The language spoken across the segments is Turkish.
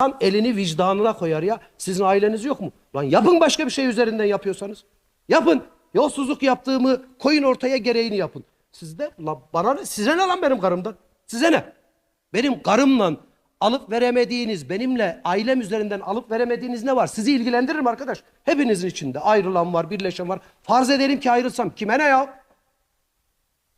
Lan elini vicdanına koyar ya. Sizin aileniz yok mu? Lan yapın başka bir şey üzerinden yapıyorsanız. Yapın. Yolsuzluk yaptığımı koyun ortaya gereğini yapın. Siz de lan bana ne? Size ne lan benim karımdan? Size ne? Benim karımla alıp veremediğiniz, benimle ailem üzerinden alıp veremediğiniz ne var? Sizi ilgilendirir mi arkadaş? Hepinizin içinde ayrılan var, birleşen var. Farz edelim ki ayrılsam kime ne ya?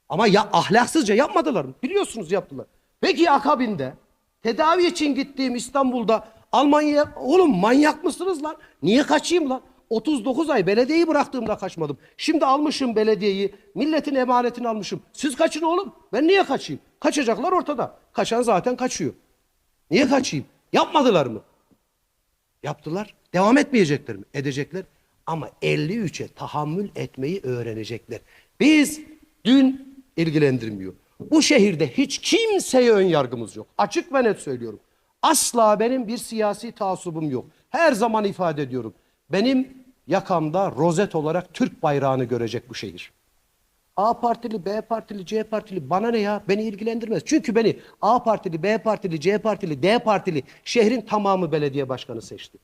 Ama ya ahlaksızca yapmadılar mı? Biliyorsunuz yaptılar. Peki akabinde tedavi için gittiğim İstanbul'da Almanya'ya oğlum manyak mısınız lan? Niye kaçayım lan? 39 ay belediyeyi bıraktığımda kaçmadım. Şimdi almışım belediyeyi, milletin emanetini almışım. Siz kaçın oğlum. Ben niye kaçayım? Kaçacaklar ortada. Kaçan zaten kaçıyor. Niye kaçayım? Yapmadılar mı? Yaptılar. Devam etmeyecekler mi? Edecekler. Ama 53'e tahammül etmeyi öğrenecekler. Biz dün ilgilendirmiyor. Bu şehirde hiç kimseye ön yargımız yok. Açık ve net söylüyorum. Asla benim bir siyasi taassubum yok. Her zaman ifade ediyorum. Benim yakamda rozet olarak Türk bayrağını görecek bu şehir. A partili, B partili, C partili bana ne ya? Beni ilgilendirmez. Çünkü beni A partili, B partili, C partili, D partili şehrin tamamı belediye başkanı seçti.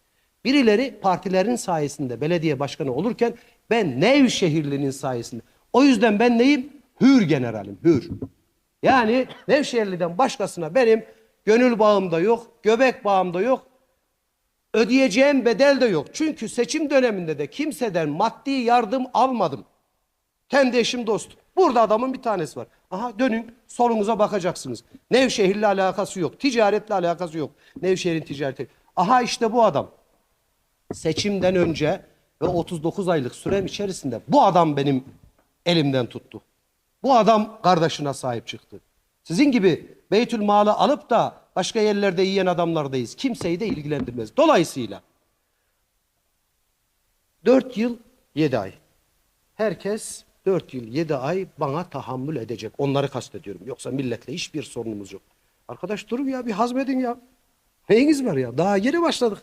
Birileri partilerin sayesinde belediye başkanı olurken ben Nevşehirli'nin sayesinde. O yüzden ben neyim? Hür generalim, hür. Yani Nevşehirli'den başkasına benim gönül bağım da yok, göbek bağım da yok, ödeyeceğim bedel de yok. Çünkü seçim döneminde de kimseden maddi yardım almadım. Kendi eşim. Burada adamın bir tanesi var. Aha dönün solunuza bakacaksınız. Nevşehir'le alakası yok. Ticaretle alakası yok. Nevşehir'in ticareti. Aha işte bu adam. Seçimden önce ve 39 aylık sürem içerisinde bu adam benim elimden tuttu. Bu adam kardeşine sahip çıktı. Sizin gibi Beytül Mal'ı alıp da başka yerlerde yiyen adamlardayız. Kimseyi de ilgilendirmez. Dolayısıyla 4 yıl 7 ay. Herkes 4 yıl 7 ay bana tahammül edecek. Onları kastediyorum. Yoksa milletle hiçbir sorunumuz yok. Arkadaş durun ya bir hazmedin ya. Neyiniz var ya? Daha yeni başladık.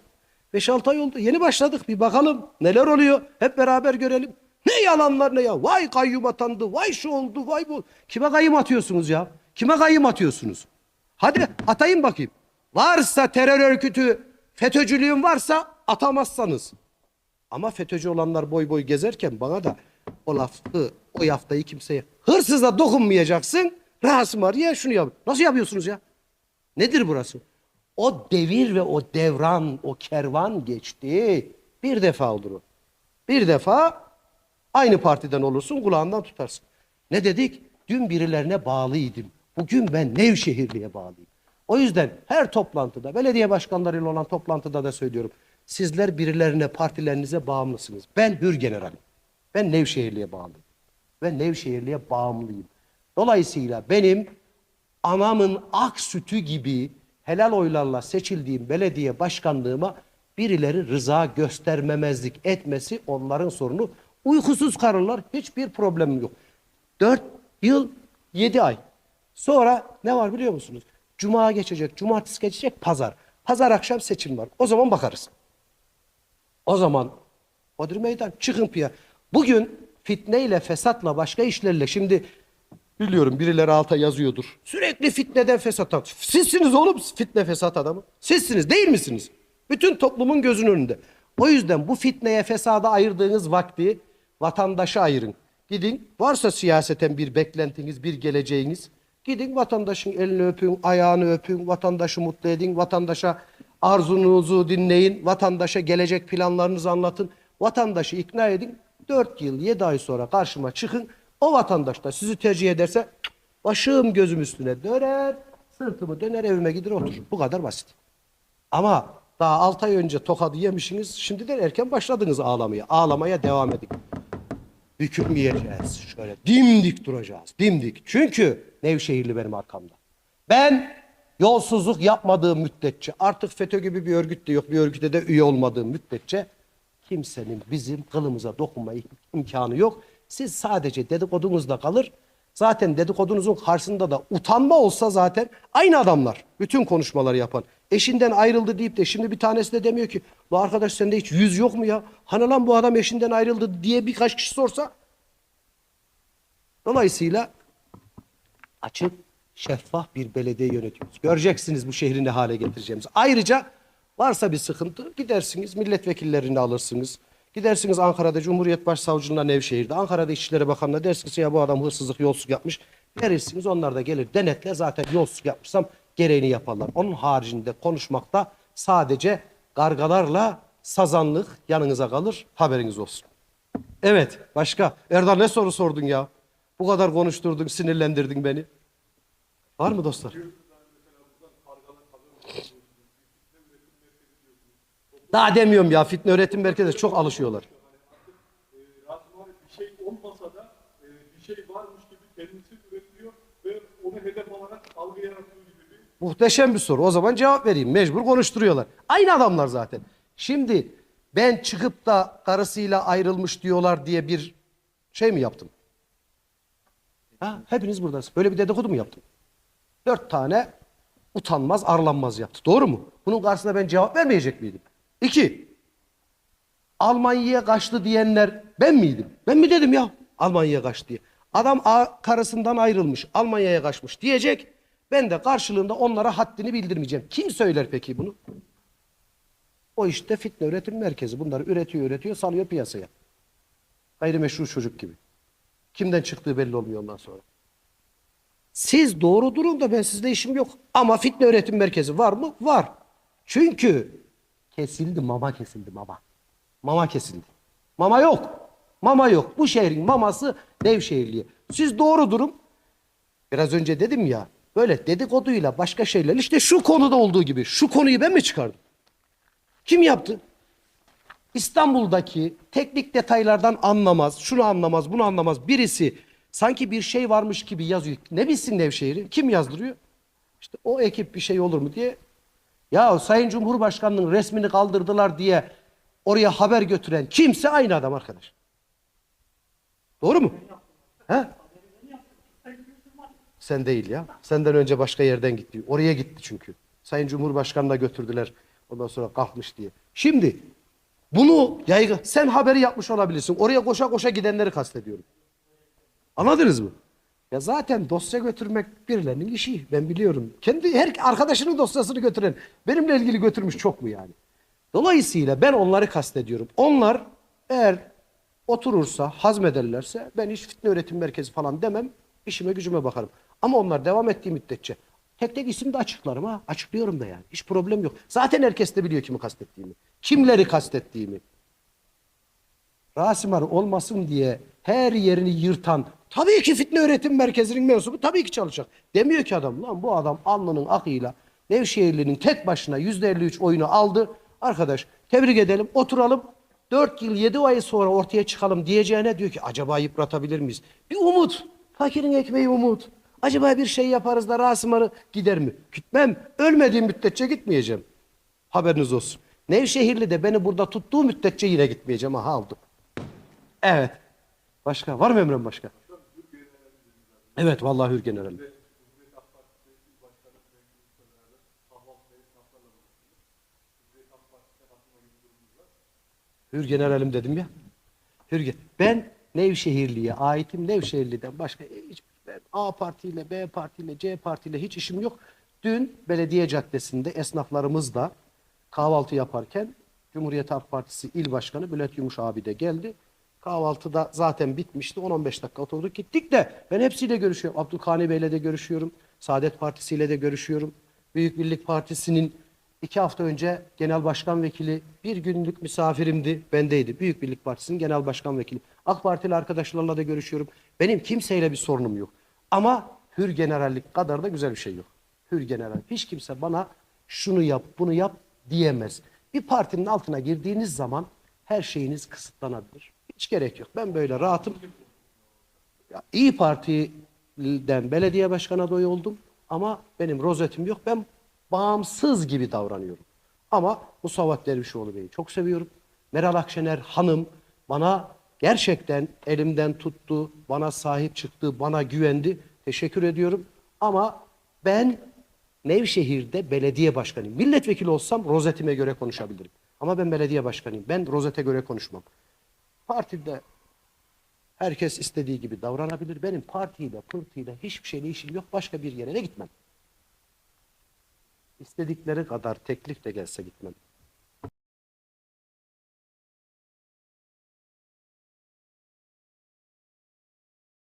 5-6 ay oldu. Yeni başladık. Bir bakalım neler oluyor. Hep beraber görelim. Ne yalanlar ne ya? Vay kayyum atandı. Vay şu oldu. Vay bu. Kime kayyum atıyorsunuz ya? Kime kayyum atıyorsunuz? Hadi atayım bakayım. Varsa terör örgütü, FETÖ'cülüğün varsa atamazsanız. Ama FETÖ'cü olanlar boy boy gezerken bana da o lafı, o yaftayı kimseye hırsıza dokunmayacaksın. Rahatsın var ya şunu yap. Nasıl yapıyorsunuz ya? Nedir burası? O devir ve o devran, o kervan geçti. Bir defa olur o. Bir defa aynı partiden olursun, kulağından tutarsın. Ne dedik? Dün birilerine bağlıydım. Bugün ben Nevşehirli'ye bağlıyım. O yüzden her toplantıda, belediye başkanlarıyla olan toplantıda da söylüyorum. Sizler birilerine, partilerinize bağımlısınız. Ben Hür Generalim. Ben Nevşehirli'ye bağlıyım. Ben Nevşehirli'ye bağımlıyım. Dolayısıyla benim anamın ak sütü gibi helal oylarla seçildiğim belediye başkanlığıma birileri rıza göstermemezlik etmesi onların sorunu. Uykusuz kararlar hiçbir problemim yok. Dört yıl yedi ay. Sonra ne var biliyor musunuz? Cuma geçecek, cumartesi geçecek, pazar. Pazar akşam seçim var. O zaman bakarız. O zaman Odur meydan çıkın piya. Bugün fitneyle, fesatla, başka işlerle şimdi biliyorum birileri alta yazıyordur. Sürekli fitneden fesat. at- Sizsiniz oğlum fitne fesat adamı. Sizsiniz değil misiniz? Bütün toplumun gözünün önünde. O yüzden bu fitneye fesada ayırdığınız vakti vatandaşa ayırın. Gidin varsa siyaseten bir beklentiniz, bir geleceğiniz. Gidin vatandaşın elini öpün, ayağını öpün, vatandaşı mutlu edin, vatandaşa arzunuzu dinleyin, vatandaşa gelecek planlarınızı anlatın, vatandaşı ikna edin. 4 yıl 7 ay sonra karşıma çıkın. O vatandaş da sizi tercih ederse başım gözüm üstüne döner, sırtımı döner evime gider oturur. Bu kadar basit. Ama daha 6 ay önce tokadı yemişsiniz, şimdiden erken başladınız ağlamaya. Ağlamaya devam edin. Bükülmeyeceğiz. Şöyle dimdik duracağız. Dimdik. Çünkü Nevşehirli benim arkamda. Ben yolsuzluk yapmadığım müddetçe, artık FETÖ gibi bir örgüt de yok, bir örgüte de üye olmadığım müddetçe kimsenin bizim kılımıza dokunma imkanı yok. Siz sadece dedikodunuzla kalır. Zaten dedikodunuzun karşısında da utanma olsa zaten aynı adamlar. Bütün konuşmaları yapan. Eşinden ayrıldı deyip de şimdi bir tanesi de demiyor ki bu arkadaş sende hiç yüz yok mu ya? Hani lan bu adam eşinden ayrıldı diye birkaç kişi sorsa. Dolayısıyla açık, şeffaf bir belediye yönetiyoruz. Göreceksiniz bu şehri ne hale getireceğimizi. Ayrıca Varsa bir sıkıntı gidersiniz milletvekillerini alırsınız. Gidersiniz Ankara'da Cumhuriyet Başsavcılığına Nevşehir'de. Ankara'da İçişleri Bakanı'na dersiniz ya bu adam hırsızlık yolsuzluk yapmış. Verirsiniz onlar da gelir denetle zaten yolsuzluk yapmışsam gereğini yaparlar. Onun haricinde konuşmakta sadece gargalarla sazanlık yanınıza kalır haberiniz olsun. Evet başka. Erdal ne soru sordun ya? Bu kadar konuşturdun sinirlendirdin beni. Var mı dostlar? Daha demiyorum ya fitne öğretim merkezi çok alışıyorlar. Bir şey olmasa da e, bir şey varmış gibi kendisi üretiliyor ve onu hedef alarak algı yarattığı gibi bir Muhteşem bir soru. O zaman cevap vereyim. Mecbur konuşturuyorlar. Aynı adamlar zaten. Şimdi ben çıkıp da karısıyla ayrılmış diyorlar diye bir şey mi yaptım? Ha, hepiniz buradasınız. Böyle bir dedikodu mu yaptım? Dört tane utanmaz, arlanmaz yaptı. Doğru mu? Bunun karşısında ben cevap vermeyecek miydim? İki, Almanya'ya kaçtı diyenler ben miydim? Ben mi dedim ya Almanya'ya kaçtı diye. Adam karısından ayrılmış, Almanya'ya kaçmış diyecek. Ben de karşılığında onlara haddini bildirmeyeceğim. Kim söyler peki bunu? O işte fitne üretim merkezi. Bunları üretiyor, üretiyor, salıyor piyasaya. Gayrimeşru çocuk gibi. Kimden çıktığı belli olmuyor ondan sonra. Siz doğru durun da ben sizle işim yok. Ama fitne üretim merkezi var mı? Var. Çünkü kesildi, mama kesildi mama. Mama kesildi. Mama yok. Mama yok. Bu şehrin maması Nevşehirliye. Siz doğru durun. Biraz önce dedim ya böyle dedikoduyla başka şeyler işte şu konuda olduğu gibi şu konuyu ben mi çıkardım? Kim yaptı? İstanbul'daki teknik detaylardan anlamaz, şunu anlamaz, bunu anlamaz birisi sanki bir şey varmış gibi yazıyor. Ne bilsin Nevşehir'i? Kim yazdırıyor? İşte o ekip bir şey olur mu diye. Ya Sayın Cumhurbaşkanı'nın resmini kaldırdılar diye oraya haber götüren kimse aynı adam arkadaş. Doğru mu? He? Sen değil ya. Senden önce başka yerden gitti. Oraya gitti çünkü. Sayın Cumhurbaşkanı'na götürdüler. Ondan sonra kalkmış diye. Şimdi bunu yaygın. Sen haberi yapmış olabilirsin. Oraya koşa koşa gidenleri kastediyorum. Anladınız mı? Ya zaten dosya götürmek birilerinin işi. Ben biliyorum. Kendi her arkadaşının dosyasını götüren benimle ilgili götürmüş çok mu yani? Dolayısıyla ben onları kastediyorum. Onlar eğer oturursa, hazmederlerse ben hiç fitne öğretim merkezi falan demem. işime gücüme bakarım. Ama onlar devam ettiği müddetçe tek tek isim de açıklarım ha. Açıklıyorum da yani. Hiç problem yok. Zaten herkes de biliyor kimi kastettiğimi. Kimleri kastettiğimi. Rasim Arı olmasın diye her yerini yırtan tabii ki fitne öğretim merkezinin mensubu tabii ki çalışacak. Demiyor ki adam lan bu adam alnının akıyla Nevşehirli'nin tek başına yüzde 53 oyunu aldı. Arkadaş tebrik edelim oturalım 4 yıl 7 ay sonra ortaya çıkalım diyeceğine diyor ki acaba yıpratabilir miyiz? Bir umut. Fakirin ekmeği umut. Acaba bir şey yaparız da Rasim Arı gider mi? Gitmem. Ölmediğim müddetçe gitmeyeceğim. Haberiniz olsun. Nevşehirli de beni burada tuttuğu müddetçe yine gitmeyeceğim. Aha aldım. Evet. Başka? Var mı Emre'm başka? Evet vallahi Hür Generalim. Hür Generalim dedim ya. Hür Gen- Ben Nevşehirli'ye aitim. Nevşehirli'den başka hiç ben A partiyle, B partiyle, C partiyle hiç işim yok. Dün Belediye Caddesi'nde esnaflarımızla kahvaltı yaparken Cumhuriyet Halk Partisi İl Başkanı Bülent Yumuş abi de geldi. Kahvaltıda zaten bitmişti. 10-15 dakika oturduk gittik de ben hepsiyle görüşüyorum. Abdülkani Bey'le de görüşüyorum. Saadet Partisi ile de görüşüyorum. Büyük Birlik Partisi'nin iki hafta önce Genel Başkan Vekili bir günlük misafirimdi. Bendeydi. Büyük Birlik Partisi'nin Genel Başkan Vekili. AK Partili arkadaşlarla da görüşüyorum. Benim kimseyle bir sorunum yok. Ama hür generallik kadar da güzel bir şey yok. Hür general. Hiç kimse bana şunu yap, bunu yap diyemez. Bir partinin altına girdiğiniz zaman her şeyiniz kısıtlanabilir. Hiç gerek yok. Ben böyle rahatım. Ya, İyi Parti'den belediye başkan adayı oldum ama benim rozetim yok. Ben bağımsız gibi davranıyorum. Ama Musavat Dervişoğlu Bey'i çok seviyorum. Meral Akşener hanım bana gerçekten elimden tuttu, bana sahip çıktı, bana güvendi. Teşekkür ediyorum. Ama ben Nevşehir'de belediye başkanıyım. Milletvekili olsam rozetime göre konuşabilirim. Ama ben belediye başkanıyım. Ben rozete göre konuşmam. Partide herkes istediği gibi davranabilir. Benim partiyle, pırtıyla hiçbir şeyle işim yok. Başka bir yere de gitmem. İstedikleri kadar teklif de gelse gitmem.